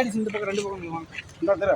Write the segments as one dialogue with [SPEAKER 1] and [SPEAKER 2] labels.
[SPEAKER 1] Ladies இந்த பக்கம் ரெண்டு பக்கம் வாங்க
[SPEAKER 2] இந்த தர.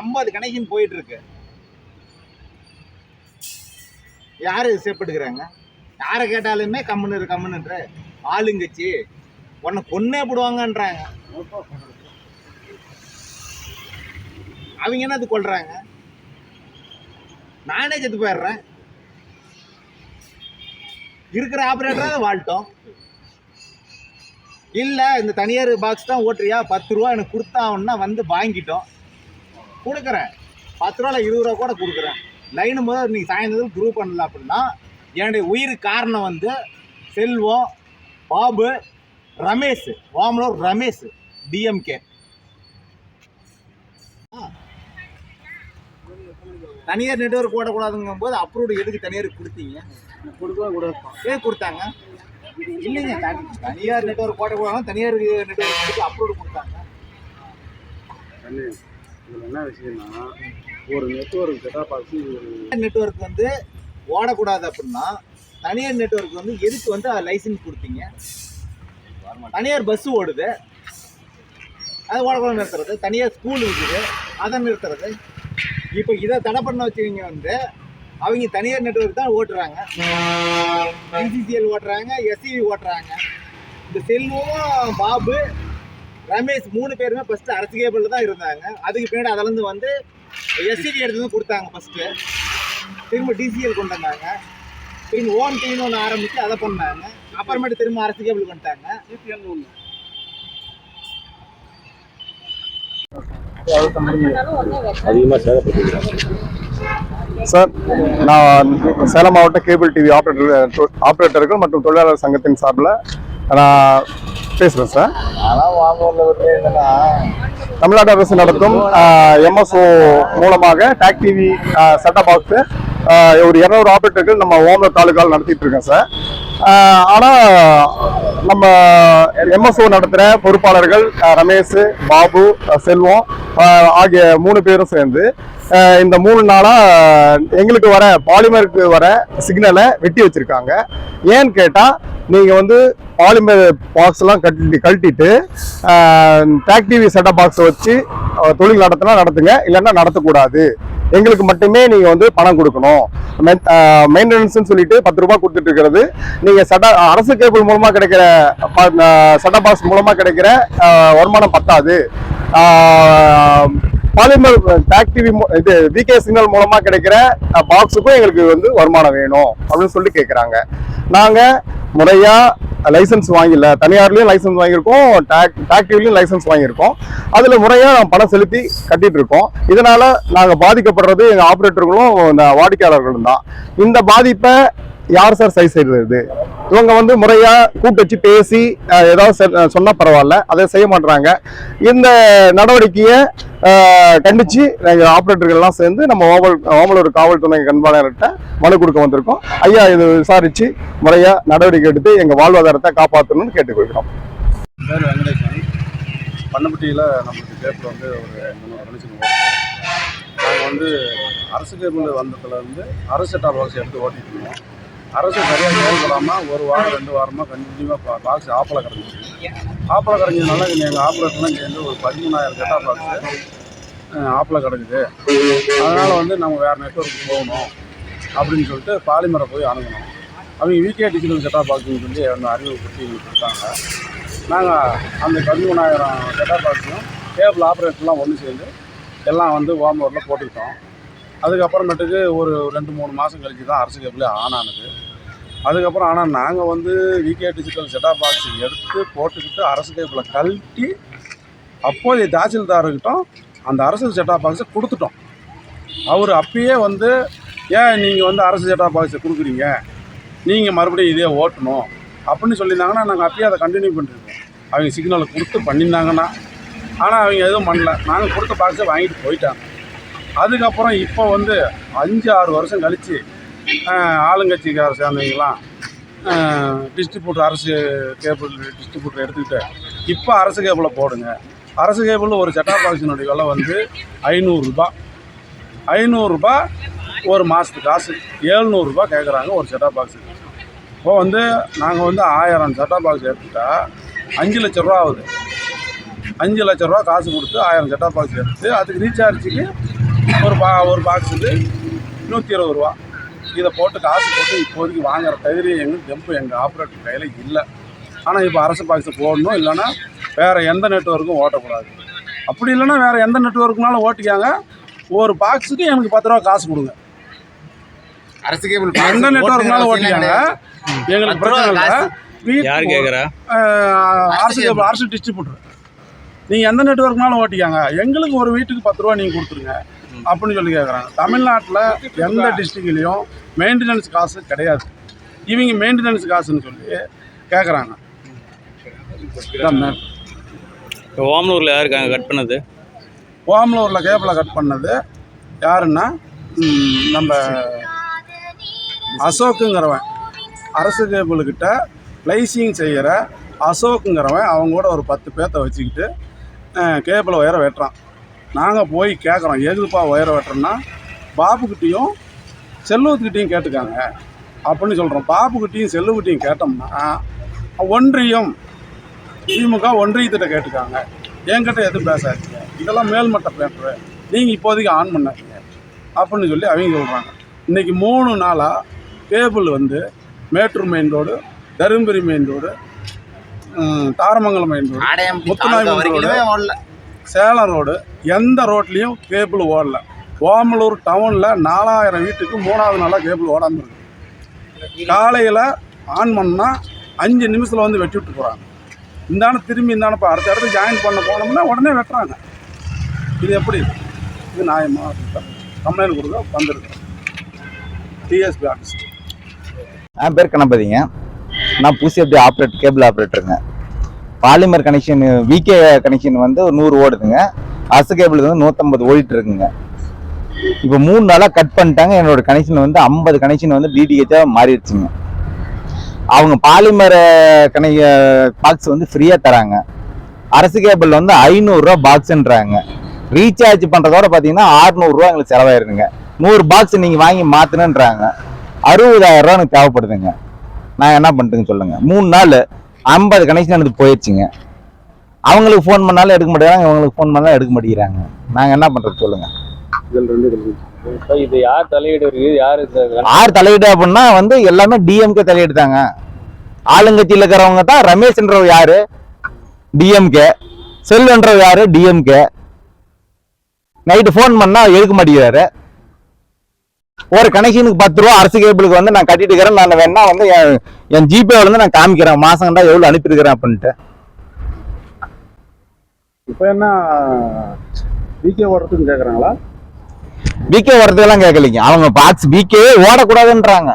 [SPEAKER 1] ஐம்பது கணக்கின்னு போயிட்டு இருக்கு யார் சேப்படுக்கிறாங்க யாரை கேட்டாலுமே கம்முன்னு இரு கம்முன்னுன்ற ஆளுங்கச்சி உன்னை கொன்னே போடுவாங்கன்றாங்க. அவங்க என்ன அது கொள்றாங்க? நானே செத்து போயிடுறேன். இருக்கிற ஆபரேட்டராக வாழ்ட்டோம் இல்லை இந்த தனியார் பாக்ஸ் தான் ஓட்டுறியா? பத்து ரூபா எனக்கு கொடுத்தாங்கன்னா வந்து வாங்கிட்டோம். கொடுக்குறேன். பத்து ரூபால இருபது ரூபா கூட கொடுக்குறேன். லைனு முதல் இன்னைக்கு சாயந்தரம் குரூப் பண்ணல அப்படின்னா என்னுடைய உயிர் காரணம் வந்து செல்வம் பாபு ரமேஷ். ஓமலூர் ரமேஷ் டிஎம்கே தனியார் நெட்வொர்க் போடக்கூடாதுங்கும் போது அப்ரூவ்டு எதுக்கு தனியாருக்கு கொடுத்தீங்க?
[SPEAKER 2] கொடுக்கலாம் கூட
[SPEAKER 1] ஏன் கொடுத்தாங்க? இல்லைங்க தனி தனியார் நெட்வொர்க் போடக்கூடாது தனியார் நெட்வொர்க் அப்ரூவ்டு கொடுத்தாங்க.
[SPEAKER 2] இதில் என்ன விஷயம்னா ஒரு நெட்ஒர்க் செட்டாப் பாக்ஸ்
[SPEAKER 1] நெட்வொர்க் வந்து ஓடக்கூடாது அப்படின்னா தனியார் நெட்ஒர்க் வந்து எதுக்கு வந்து லைசன்ஸ் கொடுத்தீங்க? தனியார் பஸ் ஓடுது. அது ஓடக்கூடாது நிறுத்துறது. தனியார் ஸ்கூல் இருக்குது. அதை நிறுத்துறது. இப்போ இதை தடை பண்ண வச்சவங்க வந்து அவங்க தனியார் நெட்ஒர்க் தான் ஓட்டுறாங்க. பிசிசிஎல் ஓட்டுறாங்க எஸ்சிவி ஓட்டுறாங்க. இந்த செல்வம் பாபு ரமேஷ் மூணு பேருமே ஃபர்ஸ்ட் அரசு கேபிளில் தான் இருந்தாங்க. அதுக்கு பின்னாடி அதிலேருந்து வந்து எஸ்சிடி எடுத்து வந்து கொடுத்தாங்க ஃபர்ஸ்ட்டு திரும்ப டிசிஎல் கொண்டு வந்தாங்க. திரும்ப ஓன் டீம்னு ஒன்று ஆரம்பித்து அதை பண்ணாங்க. அப்புறமேட்டு திரும்ப அரசு கேபிள் பண்ணிட்டாங்க
[SPEAKER 2] சிபிஎன் ஒன்று
[SPEAKER 3] சார் நான் சேலம் மாவட்ட கேபிள் டிவி ஆப்ரேட்டர் ஆப்ரேட்டர்கள் மற்றும் தொழிலாளர் சங்கத்தின் சார்பில் நான் பேசுகிறேன் சார்
[SPEAKER 1] ஆனால் வாங்கூரில் வந்து என்னன்னா
[SPEAKER 3] தமிழ்நாடு அரசு நடத்தும் எம்எஸ்ஓ மூலமாக டாக் டிவி செட்டப் பாக்ஸு ஒரு இரநூறு ஆப்ரேட்டர்கள் நம்ம ஓமர் தாலுக்காவில் நடத்திட்டு இருக்கோம் சார் ஆனால் நம்ம எம்எஸ்ஓ நடத்துகிற பொறுப்பாளர்கள் ரமேஷ் பாபு செல்வம் ஆகிய மூணு பேரும் சேர்ந்து இந்த மூணு நாளாக எங்களுக்கு வர பாலிமருக்கு வர சிக்னலை வெட்டி வச்சுருக்காங்க. ஏன்னு கேட்டால் நீங்கள் வந்து பாலிமர் பாக்ஸ்லாம் கட்டி கழட்டிட்டு டாக் டிவி செட்டப் பாக்ஸ் வச்சு தொழில் நடத்தினா நடத்துங்க இல்லைன்னா நடத்தக்கூடாது. எங்களுக்கு மட்டுமே நீங்க வந்து பணம் கொடுக்கணும். மெயின்டெனன்ஸ் சொல்லிட்டு பத்து ரூபாய் கொடுத்துட்டு இருக்கிறது. நீங்க சட்ட அரசு கேபிள் மூலமா கிடைக்கிற சட்ட பாஸ் மூலமா கிடைக்கிற வருமானம் பத்தாது. பாலிமர் டாக் டிவி இது விகே சிக்னல் மூலமா கிடைக்கிற பாக்ஸுக்கும் எங்களுக்கு வந்து வருமானம் வேணும் அப்படின்னு சொல்லி கேட்குறாங்க நாங்க முறையா லைசன்ஸ் வாங்கல. தனியார்லேயும் லைசன்ஸ் வாங்கியிருக்கோம் டாக் டாக் லைசன்ஸ் வாங்கியிருக்கோம். அதில் முறையாக நாங்கள் பணம் செலுத்தி கட்டிட்டு இருக்கோம் இதனால் நாங்கள் பாதிக்கப்படுறது எங்கள் ஆப்ரேட்டர்களும் இந்த வாடிக்கையாளர்களும் தான். இந்த பாதிப்பை யார் சார் சரி செய்யறது? இவங்க வந்து முறையா கூப்பிட்டு வச்சு பேசி ஏதாவது செ- சொன்னா பரவாயில்ல. அதை செய்ய மாட்டுறாங்க இந்த நடவடிக்கையை கண்டித்து கண்டிச்சு எங்க எல்லாம் சேர்ந்து நம்ம ஓமல் ஓமலூர் காவல்துறை கண்பாளர்கிட்ட மனு கொடுக்க வந்திருக்கோம். ஐயா இது விசாரிச்சு முறையா நடவடிக்கை எடுத்து எங்க வாழ்வாதாரத்தை காப்பாற்றணும்னு கேட்டுக்கொள்கிறோம்.
[SPEAKER 2] பேர் வெங்கடேசன் பண்ணப்பட்டியில் நம்மளுக்கு கேபிள் வந்து ஒரு முந்நூறு நாங்கள் வந்து அரசு கேபிள் வந்ததுலேருந்து அரசு டால் வாசி எடுத்து ஓட்டிட்டு இருந்தோம். அரசு சரியாக செயல்படாமல் ஒரு வாரம் ரெண்டு வாரமாக கண்டினியூவாக பாக்ஸ் ஆப்பில் கிடந்துச்சு ஆப்பில் கிடஞ்சதுனால எங்கள் ஆப்ரேட்டர்லாம் சேர்ந்து ஒரு பதிமூணாயிரம் கட்டா பாக்ஸு ஆப்பில் கிடக்குது அதனால் வந்து நம்ம வேறு நெட்வொர்க் போகணும் அப்படின்னு சொல்லிட்டு பாலிமரை போய் அணுகணும். அவங்க விகே டிஜிட்டல் கட்டா பாக்ஸ்னு சொல்லி அந்த அறிவுறுத்தி எங்களுக்கு கொடுத்தாங்க. நாங்கள் அந்த பதிமூணாயிரம் கட்டா பாக்ஸையும் கேபிள் ஆப்ரேட்டர்லாம் ஒன்று சேர்ந்து எல்லாம் வந்து ஓமலூரில் போட்டுக்கிட்டோம். அதுக்கப்புறமேட்டுக்கு ஒரு ரெண்டு மூணு மாதம் கழிச்சு தான் அரசு கேபிளே ஆன் ஆனது. அதுக்கப்புறம் ஆனால் நாங்கள் வந்து விகே டிஜிட்டல் செட்டாப் பாக்ஸ் எடுத்து போட்டுக்கிட்டு அரசு டைப்பில் கழட்டி அப்போதைய தாசில்தார்கிட்டும் அந்த அரசு செட்டாப் பாக்ஸை கொடுத்துட்டோம். அவர் அப்பயே வந்து ஏன் நீங்கள் வந்து அரசு செட்டாப் பாக்ஸை கொடுக்குறீங்க? நீங்கள் மறுபடியும் இதே ஓட்டணும். அப்படின்னு சொல்லியிருந்தாங்கன்னா நாங்கள் அப்பயே அதை கண்டினியூ பண்ணிருக்கோம். அவங்க சிக்னலை கொடுத்து பண்ணியிருந்தாங்கன்னா ஆனால் அவங்க எதுவும் பண்ணல. நாங்கள் கொடுத்த பாக்ஸை வாங்கிட்டு போயிட்டாங்க. அதுக்கப்புறம் இப்போ வந்து அஞ்சு ஆறு வருஷம் கழித்து ஆளுங்கட்சிக்கார சேர்ந்தவங்களாம் டிஸ்ட்ரிபியூட்டர் அரசு கேபிள் டிஸ்ட்ரிபியூட்டர் எடுத்துக்கிட்டு இப்போ அரசு கேபிளை போடுங்க. அரசு கேபிள் ஒரு செட்டாப் பாக்ஸினுடைய விலை வந்து ஐநூறுரூபா ஐநூறுரூபா ஒரு மாதத்துக்கு காசு. ஏழ்நூறுரூபா கேட்குறாங்க ஒரு செட்டாப் பாக்ஸுக்கு இப்போ வந்து நாங்கள் வந்து ஆயிரம் செட்டாப் பாக்ஸ் எடுத்துட்டா அஞ்சு லட்ச ரூபா ஆகுது. அஞ்சு லட்ச ரூபா காசு கொடுத்து ஆயிரம் செட்டாப் பாக்ஸ் எடுத்து அதுக்கு ரீசார்ஜுக்கு ஒரு பா ஒரு பாக்ஸுக்கு நூற்றி இருபது ரூபா. இதை போட்டு காசு போட்டு இப்போதைக்கு வாங்குற தைரியம் எங்கள் தெம்பு எங்கள் ஆப்ரேட்டர் கையில் இல்லை. ஆனால் இப்போ அரசு பாக்ஸை போடணும் இல்லைன்னா வேறு எந்த நெட்வொர்க்கும் ஓட்டக்கூடாது. அப்படி இல்லைன்னா வேறு எந்த நெட்வொர்க்குனாலும் ஓட்டிக்காங்க. ஒரு பாக்ஸுக்கு எனக்கு பத்து ரூபா காசு கொடுங்க.
[SPEAKER 1] அரசு கேபிள்
[SPEAKER 2] எந்த நெட்வொர்க்னாலும் ஓட்டிக்காங்க. எங்களுக்கு பிரச்சனை
[SPEAKER 4] யார் கேட்குறா
[SPEAKER 2] அரசு கேபிள் அரசு டிஸ்ட்ரிபியூட்டர் நீங்கள் எந்த நெட்வொர்க்னாலும் ஓட்டிக்காங்க. எங்களுக்கு ஒரு வீட்டுக்கு பத்து ரூபா நீங்கள் கொடுத்துருங்க. அப்படின்னு சொல்லி கேட்குறாங்க தமிழ்நாட்டில் எந்த டிஸ்ட்ரிக்ட்லேயும் மெயின்டெனன்ஸ் காசு கிடையாது. இவங்க மெயின்டெனன்ஸ் காசுன்னு சொல்லி கேட்குறாங்க.
[SPEAKER 4] இப்போ ஓமலூரில் யாருக்காங்க கட் பண்ணது?
[SPEAKER 2] ஓமலூரில் கேபிளை கட் பண்ணது யாருன்னா நம்ம அசோக்குங்கிறவன். அரசு கேபிள்கிட்ட லைசிங் செய்கிற அசோக்குங்கிறவன் அவங்க கூட ஒரு பத்து பேர்த்த வச்சுக்கிட்டு கேபிளை உயர வெட்டுறான். நாங்கள் போய் கேட்குறோம் எதுப்பா உயர வெட்டுறோன்னா பாபுக்கிட்டேயும் செல்வத்துக்கிட்டேயும் கேட்டுக்காங்க. அப்படின்னு சொல்கிறோம் பாபுக்கிட்டேயும் செல்வக்கிட்டேயும் கேட்டோம்னா ஒன்றியம் திமுக ஒன்றியத்திட்ட கேட்டுக்காங்க. என்கிட்ட எதுவும் பேசாதீங்க. இதெல்லாம் மேல்மட்ட பேப்பரு. நீங்கள் இப்போதைக்கு ஆன் பண்ணாதீங்க. அப்படின்னு சொல்லி அவங்க சொல்கிறாங்க இன்றைக்கி மூணு நாளாக கேபிள் வந்து Mettur main road Dharmapuri main road Tharamangalam main road Muthunayakam
[SPEAKER 1] ஓடல.
[SPEAKER 2] சேலம் ரோடு எந்த ரோட்லேயும் கேபிள் ஓடல. ஓமலூர் டவுனில் நாலாயிரம் வீட்டுக்கு மூணாவது நாளாக கேபிள் ஓடாமல் இருக்கு. காலையில் ஆன் பண்ணால் அஞ்சு நிமிஷத்தில் வந்து வெட்டி விட்டு போகிறாங்க இந்தான திரும்பி இந்தான இப்போ அடுத்த இடத்துக்கு ஜாயின் பண்ண போனோம்னா உடனே வெட்டுறாங்க. இது எப்படி? இது நியாயமா? கம்ப்ளைண்ட் கொடுக்க வந்திருக்கு டிஎஸ்பி ஆஃபீஸ்
[SPEAKER 5] என் பேர் கணபதிங்க. நான் பூசியப்படி ஆப்ரேட் கேபிள் ஆப்ரேட்டருங்க பாலிமர் கனெக்ஷன் விகே கனெக்ஷன் வந்து ஒரு நூறு ஓடுதுங்க. அசு கேபிள் வந்து நூற்றம்பது ஓடிட்டு இருக்குங்க. இப்போ மூணு நாளாக கட் பண்ணிட்டாங்க. என்னோட கனெக்ஷன் வந்து ஐம்பது கனெக்ஷன் வந்து டிடிஹெச்சாக மாறிடுச்சுங்க. அவங்க பாலிமர் கனை பாக்ஸ் வந்து ஃப்ரீயாக தராங்க. அரசு கேபிள் வந்து ஐநூறுரூவா பாக்ஸுன்றாங்க ரீசார்ஜ் பண்ணுறதோட பார்த்தீங்கன்னா ஆறுநூறுரூவா எங்களுக்கு செலவாயிருதுங்க நூறு பாக்ஸ் நீங்கள் வாங்கி மாற்றணுன்றாங்க அறுபதாயிரம் ரூபா எனக்கு தேவைப்படுதுங்க. நான் என்ன பண்ணுறேன்னு சொல்லுங்கள் மூணு நாள் ஐம்பது கனெக்ஷன் எனக்கு போயிடுச்சுங்க. அவங்களுக்கு ஃபோன் பண்ணாலும் எடுக்க மாட்டேங்கிறாங்க இவங்களுக்கு ஃபோன் பண்ணாலும் எடுக்க மாட்டேங்கிறாங்க. நாங்கள் என்ன பண்ணுறது சொல்லுங்க.
[SPEAKER 4] இது யார் தலையீடு யார்
[SPEAKER 5] தலையீடு அப்படின்னா வந்து எல்லாமே டிஎம்கே தலையெடுத்தாங்க ஆளுங்கட்சியில் இருக்கிறவங்க தான் ரமேஷ்ன்றவர் யாரு? டிஎம்கே செல்வன்றவர் யாரு? டிஎம்கே நைட்டு ஃபோன் பண்ணா எடுக்க மாட்டேங்கிறாரு. ஒரு கனெக்ஷனுக்கு பத்து ரூபா அரசு கேபிளுக்கு வந்து நான் கட்டிட்டு இருக்கிறேன். நான் வேணா வந்து என் வந்து நான் காமிக்கிறேன். மாசம் கண்டா எவ்வளவு அனுப்பியிருக்கிறேன் அப்படின்ட்டு.
[SPEAKER 2] இப்போ என்ன விகே ஓடுறதுன்னு கேட்குறாங்களா
[SPEAKER 5] பிகே வரதுக்கெல்லாம் கேட்கலைங்க அவங்க பாக்ஸ் பிகே ஓடக்கூடாதுன்றாங்க.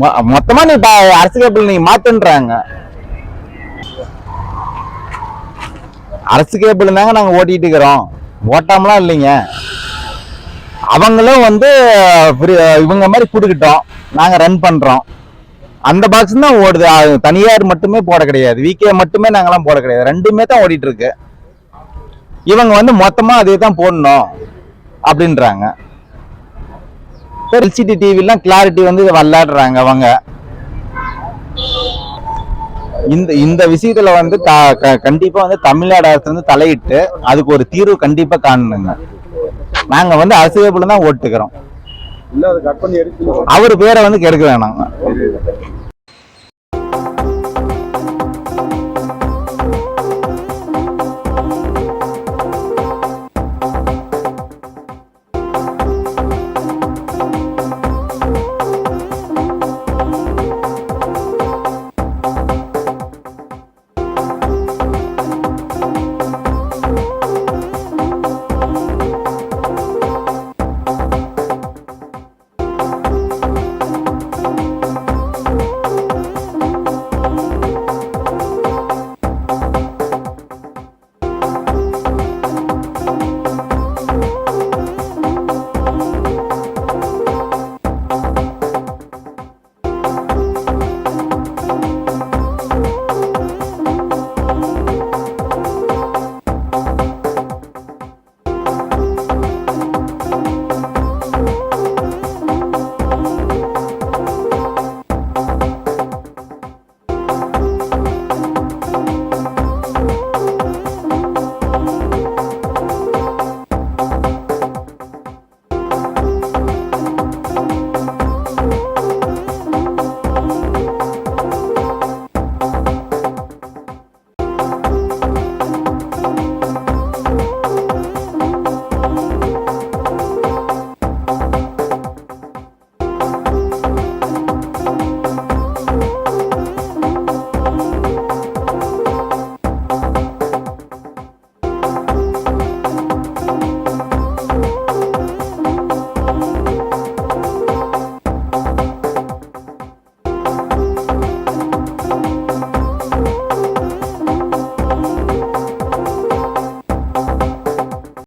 [SPEAKER 5] மொ- மொத்தமா நீ அரசு கேபிள் நீங்க மாத்துன்றாங்க. அரசு கேபிள் தாங்க நாங்க ஓட்டிட்டு இருக்கிறோம். ஓட்டாமலாம் இல்லைங்க. அவங்களும் வந்து இவங்க மாதிரி கொடுக்கிட்டோம் நாங்க ரன் பண்றோம். அந்த பாக்ஸ் தான் ஓடுது. அது தனியார் மட்டுமே போட கிடையாது. விகே மட்டுமே நாங்கெல்லாம் போட கிடையாது. ரெண்டுமே தான் ஓடிட்டு இருக்கு இவங்க வந்து மொத்தமா அதே தான் போடணும் அப்படின்றாங்க. எல்சிடி டிவிலாம் கிளாரிட்டி வந்து இதை விளையாடுறாங்க அவங்க. இந்த இந்த விஷயத்துல வந்து த- கண்டிப்பா வந்து தமிழ்நாடு அரசு வந்து தலையிட்டு அதுக்கு ஒரு தீர்வு கண்டிப்பா காணணுங்க. நாங்க வந்து அசைவபிள் தான் ஓட்டுக்கிறோம். அவர் பேரை வந்து கெடுக்க வேணாம்.